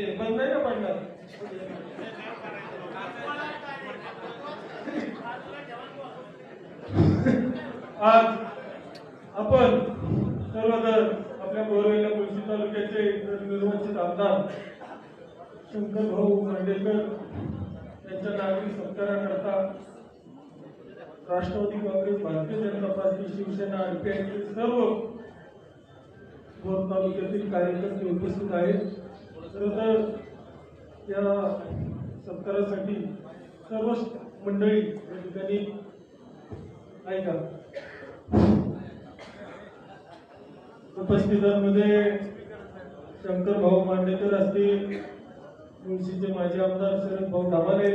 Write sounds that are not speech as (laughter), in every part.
ते बंद नाही ना पडणार? आज आपण सर्वजण आपल्या बोरवेला मुळशी तालुक्याचे निर्वाचित आमदार शंकर भाऊ मांडेकर यांच्या नागरिक सत्काराकरता राष्ट्रवादी काँग्रेस भारतीय जनता पार्टी शिवसेना आणि सर्व भोर तालुक्यातील कार्यकर्ते उपस्थित आहेत. खरं तर या सत्कारासाठी सर्व मंडळी या ठिकाणी ऐका उपस्थितांमध्ये शंकर भाऊ मांडेकर असतील तुळशीचे माजी आमदार शरद भाऊ ढामाले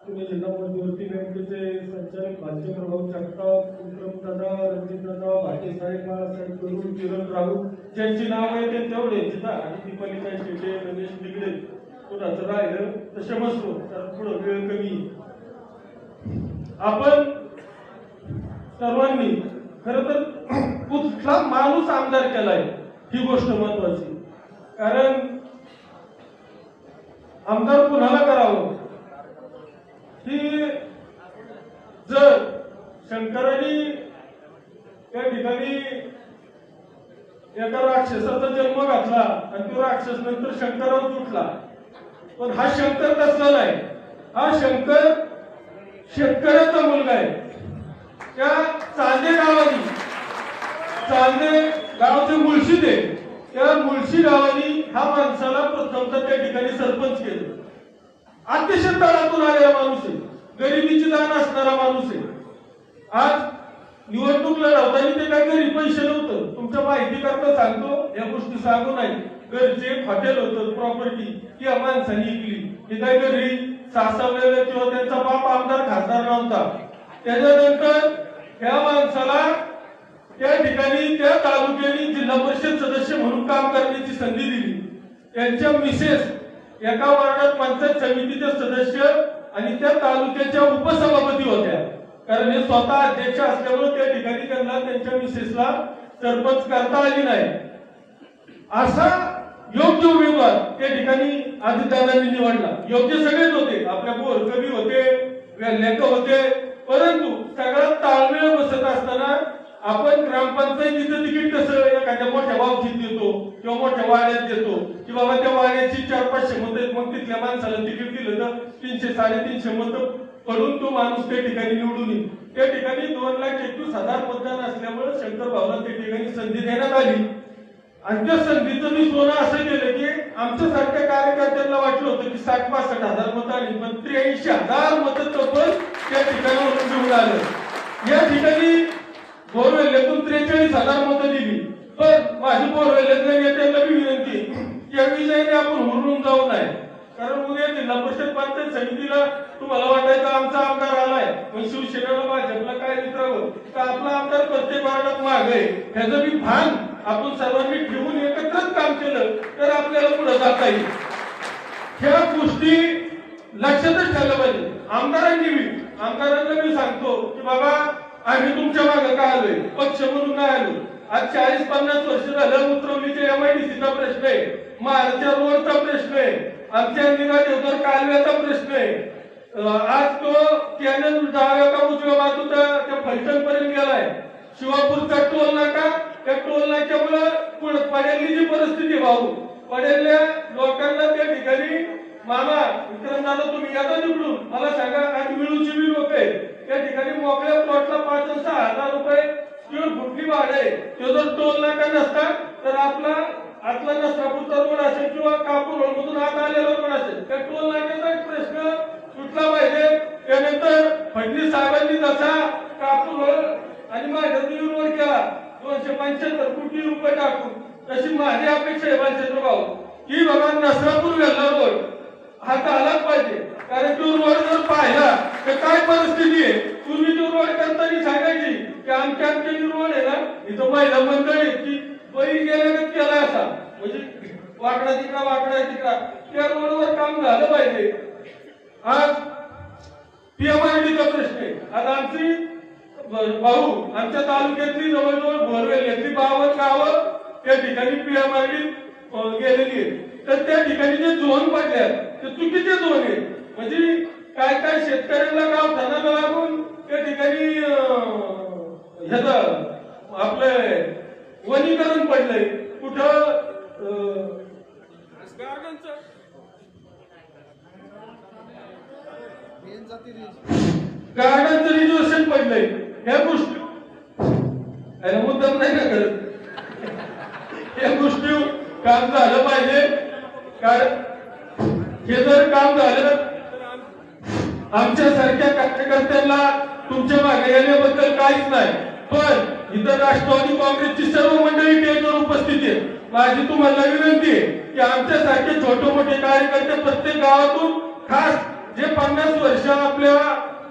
तुम्ही जिल्हा मध्यवर्ती बँकेचे संचालक भालचंद्र भाऊ जगताप विक्रम दादा रणजित दादा भाटे साहेब बाळासाहेब करून किरण राहू ज्यांची नाव आहे ते तेवढे जिथा आणि दीपालिका शेटे रमेश निगडे. कुणाचं राहिलं तर क्षमस्व तर पुढं वेळ कमी आपण सर्वांनी खर तर कुठला माणूस आमदार केलाय ही गोष्ट महत्वाची. कारण आमदार कुणाला करावं? की जर शंकराने त्या ठिकाणी एका राक्षसाचा जन्म घातला आणि तो राक्षस नंतर शंकरावर तुटला. पण हा शंकर कसला नाही? हा शंकर शेतकऱ्याचा मुलगा आहे. त्या चांदे गावानी चांदे गावचे मुळशी आहे त्या मुळशी गावानी हा माणसाला प्रथमतः त्या ठिकाणी सरपंच केलं. अतिशय तळातून आलेला माणूस आहे. गरिबीची जाण असणारा माणूस आहे. आज निवडणूक लढवताना ते काय घरी पैसे नव्हतं. तुमच्या माहिती करता सांगतो या गोष्टी सांगू नाही. घरचे हॉटेल होतं प्रॉपर्टी ती या माणसाने विकली. हे काय घरी सासवलेलं किंवा त्यांचा बाप आमदार खासदार नव्हता. त्याच्यानंतर ह्या माणसाला त्या ठिकाणी त्या तालुक्याने जिल्हा परिषद सदस्य म्हणून काम करण्याची संधी दिली. त्यांच्या मिसेस एका वार्डात पंचायत समितीचे सदस्य आणि त्या तालुक्याच्या उपसभापती होत्या. कारण हे स्वतः अध्यक्ष असल्यामुळे त्या ठिकाणी त्यांना त्यांच्या मिसेसला सरपंच करता आली नाही. असा योग्य उमेदवार त्या ठिकाणी अजितदादांनी निवडला. योग्य सगळेच होते. आपल्या बोरकवी होते लेखक होते. परंतु सगळा ताळमेळ बसत असताना आपण ग्रामपंचायतीचं तिकीट कसं एखाद्या मोठ्या वावशीत देतो किंवा मोठ्या वाड्यात देतो? की बाबा त्या वाड्याची चार पाचशे मत आहेत मग तिथल्या माणसाला तिकीट दिलं तर तीनशे साडेतीनशे मत पडून तो माणूस त्या ठिकाणी निवडून येईल. त्या ठिकाणी दोन लाख एकवीस हजार मतदान असल्यामुळे शंकर भाऊला त्या ठिकाणी संधी देण्यात आली. आणि त्या संधीचं मी सोनं असं केलं की आमच्यासारख्या कार्यकर्त्यांना वाटलं होतं की साठ पासष्ट हजार मतं आली पण त्र्याऐंशी हजार मतं तब्बल त्या ठिकाणी निवडून आलं. या ठिकाणी बोरवेल्ल्यातून त्रेचाळीस हजार मतं दिली. पण माझी बोरवेल्ल्यातल्या नेत्यांना बी विनंती या विषयाने आपण हुरून जाऊ नये. कारण उद्या जिल्हा परिषद पंचायत समितीला तुम्हाला वाटायचं आमचा आमदार आलाय. मग शिवसेनेला भाजपला काय विचारावं? तर आपला आमदार प्रत्येक वार्डात माग आहे. ह्याचं मी भान आपण सर्वांनी ठेवून एकत्रच काम केलं तर आपल्याला पुढे जाता येईल. ह्या गोष्टी लक्षातच ठेवल्या पाहिजे. आमदारांनी बी आमदारांना मी सांगतो की बाबा आम्ही तुमच्या मागे का आलोय? पक्ष म्हणून नाही आलो? आज चाळीस पन्नास वर्ष झालं उतरवलीच्या एमआयडीसीचा प्रश्न आहे. मारच्या रोडचा प्रश्न आहे. आमच्या निरा देवकर कालव्याचा प्रश्न आहे. आज तो कॅनल डाव्या का उजव्या बाजूचा त्या फलटण पर्यंत गेलाय. शिवापूरचा टोल नाका. त्या टोल नाक्यामुळे पुढे पडेलली जी परिस्थिती भाऊ. पडेलल्या लोकांना त्या ठिकाणी मामा विक्रम दादा तुम्ही येता निवडून मला सांगा आज मिळूची बी लोक आहे. त्या ठिकाणी मोकळ्या प्लॉटला पाच आणि सहा हजार रुपये स्क्वेअर फुटली भाड आहे तो जर नसतात तर आपला आतला नसरापूरचा रोड असेल किंवा कापूर रोडमधून आत आलेला रोड असेल त्या टोल नाक्याचा प्रश्न सुटला पाहिजे. त्यानंतर फडणवीस साहेबांनी जसा कापूर रोड आणि माझ्या रोड केला दोनशे पंच्याहत्तर कोटी रुपये टाकून तशी माझी अपेक्षा आहे बालचंद्र भाऊ की बाबा नसरापूर वेल्ला रोड हा आलाच पाहिजे. कारण तो रोड जर पाहिला तर काय परिस्थिती आहे? तुम्ही तो रोड करताना सांगायची की आमच्या आमच्या जी रोड आहे ना इथं महिला मंडळ आहे की बैल गेल्यागत केला असा म्हणजे वाकडा तिकडा वाकडा तिकडा. त्या रोडवर काम झालं पाहिजे. आज पीएमआयडीचा प्रश्न आहे. आज आमची भाऊ आमच्या तालुक्यातली जवळजवळ बोरवेल यातली बावन गावं त्या ठिकाणी पीएमआयडी गेलेली आहे तर त्या ठिकाणी जे झोन पडल्यात ते चुकीचे झोन आहे म्हणजे काय काय शेतकऱ्यांना गाव धनाला लागून त्या ठिकाणी ह्याच आपलं वनीकरण पडलंय. कुठं अं, गार्डनचं रिझर्वेशन पडलंय. ह्या गोष्टी मुद्दाम नाही ना करत या गोष्टी काम झालं पाहिजे. कारण हे जर काम झालं तर आम- आमच्यासारख्या कार्यकर्त्यांना तुमच्या मागे येण्याबद्दल काहीच नाही. पण इथं राष्ट्रवादी काँग्रेसची सर्व मंडळी टेजवर उपस्थित आहे माझी तुम्हाला विनंती आहे की आमच्यासारखे छोटे मोठे कार्यकर्ते प्रत्येक गावातून खास जे पन्नास वर्ष आपल्या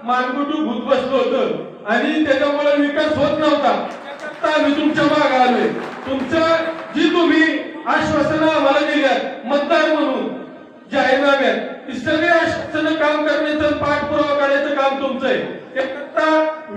मानगुटू भूत बसलो होतं आणि त्याच्यामुळे विकास होत नव्हता आम्ही तुमच्या मागे आलोय. तुमचं जी तुम्ही आश्वासनं आम्हाला दिल्यात मतदार म्हणून जाहीरनाम्यात ती सगळी आश्वासनं काम करण्याचं पाठपुरावा करायचं काम तुमचं आहे. त्याकरता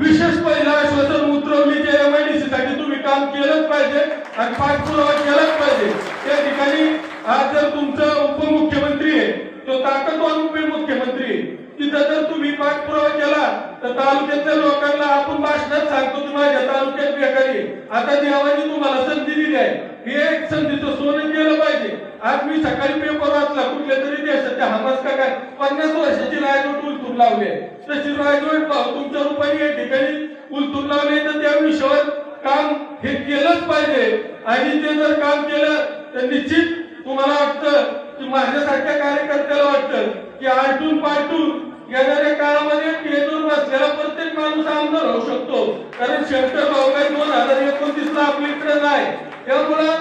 विशेष पहिलं आश्वासन उतरवलीच्या एमआयडीसी साठी. तुम्ही काम केलंच पाहिजे आणि पाठपुरावा केलाच पाहिजे. त्या ठिकाणी आज जर तुमचा उपमुख्यमंत्री आहे तो ताकदवान उपमुख्यमंत्री आहे. तिथं जर तुम्ही पाठपुरावा केला तर तालुक्यातल्या लोकांना आपण भाषणात सांगतो की माझ्या तालुक्यात बेकारी आता देवाने तुम्हाला संधी दिली आहे. हे एक संधीचं सोनं केलं पाहिजे. आज मी सकाळी पेपर वाचला कुठल्या तरी हमास का? काय पन्नास वर्षाची राजवट उलतून लावली आहे. तशी राजवट तुमच्या रूपाने या ठिकाणी उलतून लावले तर त्या विषयावर काम हे केलंच पाहिजे. आणि ते जर काम केलं तर निश्चित तुम्हाला वाटतं की माझ्यासारख्या कार्यकर्त्याला वाटतं की आलटून पालटून येणाऱ्या काळामध्ये पेजवर बसलेला प्रत्येक माणूस आमदार होऊ शकतो. कारण शंकर भाऊ दोन हजार एकोणतीस ला आपल्याकडे नाही. त्यामुळं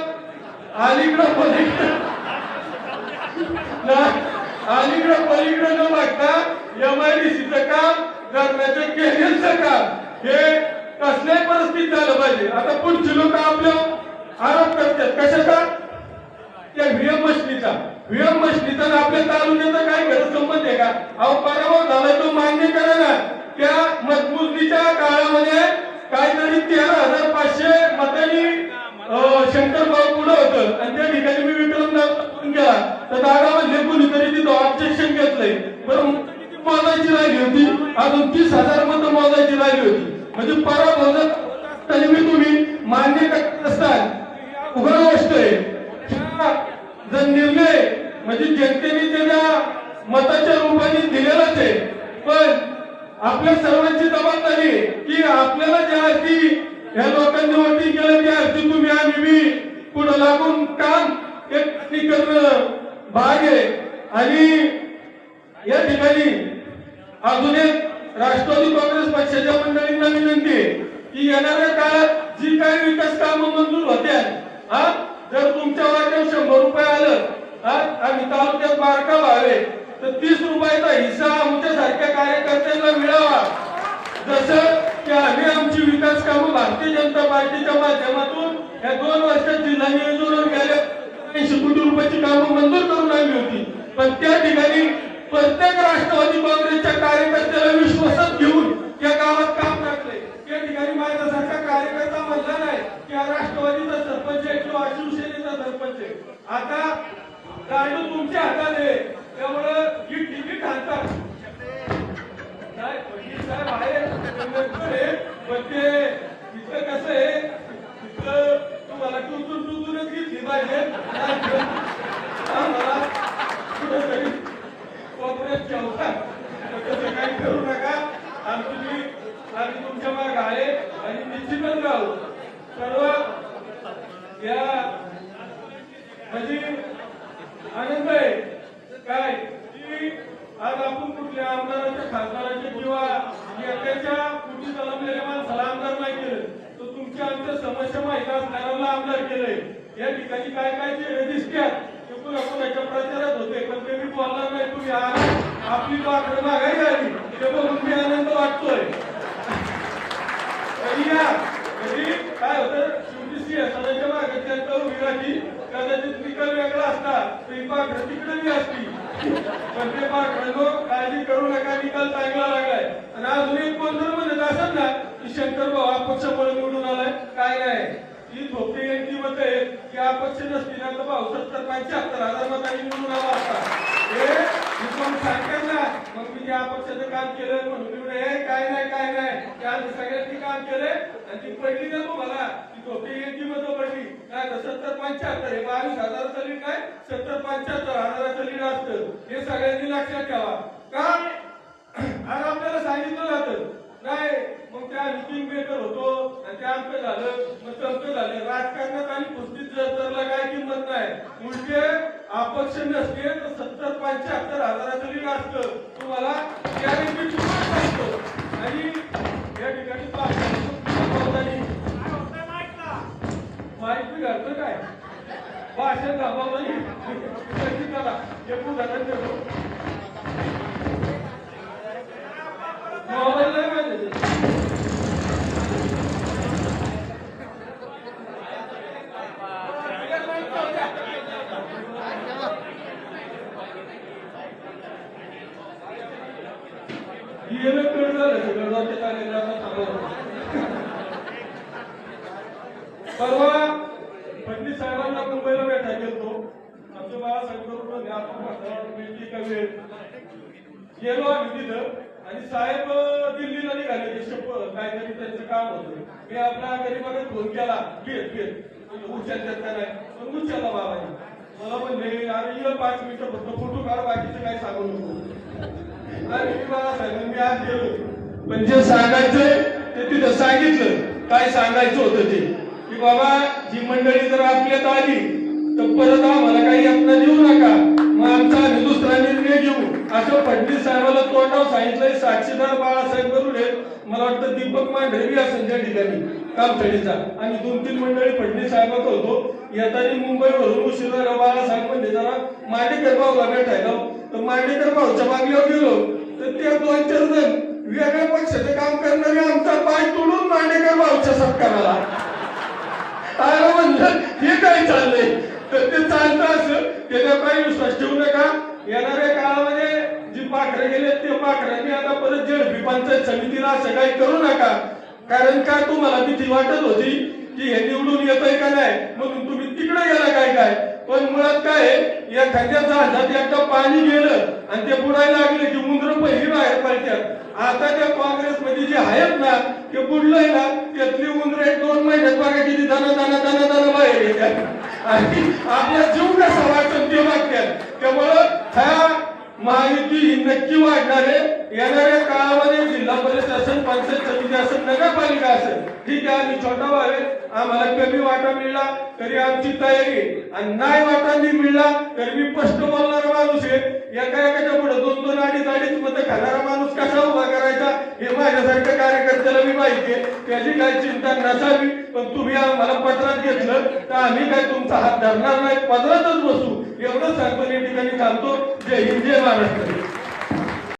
अलीकडं पलीकडं अलीकडं पलीकडं न बघता एमआयडीसीचं काम करण्याचं केलेलं काम हे कसल्याही परिस्थितीत झालं पाहिजे? आता पुढची लोक आपल्या आरोप करतात. कशाचा? त्या व्हीएम मशनीचा. व्हीएम मशनीचा आपल्या तालुक्याचा काय गरज संबंध आहे का? अहो पराभव झाला तो मान्य करा ना. त्या मतमोजणीच्या काळामध्ये काहीतरी तेरा हजार पाचशे मतांनी शंकर भाऊ पुढे होतं आणि त्या ठिकाणी मी विक्रम दाखवून गेला तर दादा म्हणले कुणीतरी तिथं ऑब्जेक्शन घेतलंय बरं मतं किती मोजायची राहिली होती अजून तीस हजार मतं मोजायची राहिली होती. म्हणजे पराभव मोजत तरी मी तुम्ही मान्य करत असताल. उघड गोष्ट आहे. जर निर्णय म्हणजे जनतेने त्याच्या मताच्या रूपाने दिलेलाच आहे. पण आपल्या सर्वांची जबाबदारी की आपल्याला ज्या अर्थी ह्या लोकांनी वरती केलं त्या अर्थी तुम्ही आम्ही मी पुढे लागून काम एक करणं भाग आहे. आणि या ठिकाणी अजून एक राष्ट्रवादी काँग्रेस पक्षाच्या मंडळींना विनंती आहे की येणाऱ्या काळात जी काही विकास कामं मंजूर होत्या हा जर तुमच्या वाट्यावर शंभर रुपये आलं हा आणि तालुक्यात बारका व्हावे तर तीस रुपयाचा हिस्सा आमच्या सारख्या कार्यकर्त्यांना मिळावा. जसं की आम्ही आमची विकास कामं भारतीय जनता पार्टीच्या माध्यमातून या दोन वर्षात जिल्हा नियोजनावर गेल्या ऐंशी कोटी रुपयाची कामं मंजूर करून आली होती. पण त्या ठिकाणी प्रत्येक राष्ट्रवादी काँग्रेसच्या कार्यकर्त्याला विश्वासात घेऊन या गावात काम टाकले या ठिकाणी माझ्यासारखा कार्यकर्ता म्हणला नाही की हा राष्ट्रवादीचा सरपंच आहे किंवा शिवसेनेचा सरपंच आहे. आता गाडी तुमच्या हातात आहे. त्यामुळं ही तिकीट हातात नाही साहेब आहे. पण ते इथं कसं आहे? तुम्हाला टुचून टुचूनच घेतली पाहिजे. आम्हाला तसं काही करू नका. आणि तुम्ही आम्ही तुमच्या मार्ग आहे. आणि निश्चितच राहू. सर्व या म्हणजे आनंद आहे. काय? की आज आपण कुठल्या आमदाराच्या खासदाराच्या किंवा नेत्याच्या कुठे जन्मलेल्या माणसाला आमदार नाही केलं. तर तुमच्या आमच्या समस्या माहिती असणाऱ्याला आमदार केलंय. या ठिकाणी काय काय ते दिसतात ते पुन्हा कोणाच्या प्रचारात होते. पण ते मी बोलणार नाही. तुम्ही आज आपली पाकडं मागायची आली. ते बघून मी आनंद वाटतोय. काय होतं? शेवटी सिंहासनाच्या मागे त्यांचा उभी राहती कदाचित निकाल वेगळा असता. तर ही पाखरं तिकडे बी असती. पण ते पाखरांनो काळजी करू नका. निकाल चांगला लागलाय. आणि अजून एक कोण जर म्हणत असेल ना की शंकर भाऊ अपक्षामुळे निवडून आलाय. काय नाही. ही झोपडी यांची मत आहे की अपक्ष नसती ना तर भाऊ पंच्याहत्तर हजार मतांनी निवडून आला असता हे पण ना मग मी त्या पक्षाचं काम केलं म्हणून निवडे हे काय नाही काय नाही त्या सगळ्यांनी काम केलंय आणि ती पडली ना तुम्हाला ती झोपडी यांची मत पडली काय तर सत्तर पंच्याहत्तर हे बावीस हजाराचं लीड काय? सत्तर पंच्याहत्तर हजाराचं लीड असतं. हे सगळ्यांनी लक्षात ठेवा. का? आज आपल्याला सांगितलं जातं. नाही मग त्या मिटिंग मेकर होतो आणि ते आमचं झालं मग तमचं झालं. राजकारणात आणि कुस्तीत काय किंमत नाही. उलटे अपक्ष नसते तर सत्तर पंच्याहत्तर हजाराचं लीड असतं. तुम्हाला गॅरंटी सांगतो. आणि या ठिकाणी माहिती घालतं काय? भाषण थांबवलं (laughs) कशी करा हे उदाहरण देतो मोबाईल नाही माहिती येणं कळ झालं गडगावच्या कार्यक्रमात थांबवलं परवा फडणवीस साहेबांना मुंबईला भेटायला गेलतो आमचे बाळासाहेब का वेळ? गेलो आम्ही तिथं आणि साहेब दिल्लीला निघाले. ते काहीतरी त्यांचं काम होतं. मी आपल्या गरीबाकडे फोन केला. घेत फिर उचलतात का नाही? पण उचलला बाबाने मला म्हणले अरे ये पाच मिनिटं फक्त फोटो काढ बाकीचं काय सांगू नको. आणि मी बाळासाहेब मी आज गेलो. पण जे सांगायचंय ते तिथं सांगितलं. काय सांगायचं होतं ते. की बाबा जी मंडळी जर आपल्यात आली तर परत आम्हाला काही यातना देऊ नका. मग आमचा आम्ही दुसरा निर्णय घेऊ. असं फडणवीस साहेबाला तोंडाव सांगितलंय साक्षीदार बाळासाहेब गरुडे मला वाटतं दीपक मांढरे बी असेल त्या ठिकाणी कामथडीचा. आणि दोन तीन मंडळी फडणवीस साहेबात होतो. येताना मुंबईवरून वरून झाला बाळासाहेब म्हणजे जरा मांडेकर भाऊला भेटायला तर मांडेकर भाऊच्या मागल्यावर गेलो. काही विश्वास ठेवू नका. येणाऱ्या काळामध्ये जी पाखरं गेले ते पाखरांनी आता परत झेडपी पंचायत समितीला असं काही करू नका. कारण का तुम्हाला भीती वाटत होती की हे निवडून येतंय का नाही? म्हणून तुम्ही तिकडे गेला काय काय? पण मुळात काय एखाद्या जहाजात एकदा पाणी गेलं आणि ते बुडायला लागले की मुंद्र पहिली बाहेर पडतात. आता त्या काँग्रेसमध्ये जे आहेत ना ते बुडलंय ना त्यातली उंदर एक दोन महिन्यात बघा किती दाना दाना दाना दाना बाहेर येतात. आणि आपल्या जीव कसा वाटतो ते त्यामुळं ह्या महायुती ही नक्की वाढणार आहे येणाऱ्या काळामध्ये जिल्हा परिषद असेल पंचायत समिती असेल नगरपालिका असेल ठीक आहे आम्ही छोटा व्हावे आम्हाला कमी वाटा मिळला तरी आमची तयारी आणि नाही वाटा नाही मिळला तरी मी स्पष्ट बोलणारा माणूस आहे. एका एकाच्या पुढे दोन दोन अडीच अडीच मत खाणारा माणूस कसा उभा करायचा हे माझ्यासारख्या कार्यकर्त्याला मी माहिती आहे. त्याची काही चिंता नसावी पण तुम्ही आम्हाला पत्रात घेतलं तर आम्ही काय तुमचा हात धरणार नाही. पत्रातच बसू. एवढं सांगतो या ठिकाणी थांबतो. जय हिंद जय महाराष्ट्र.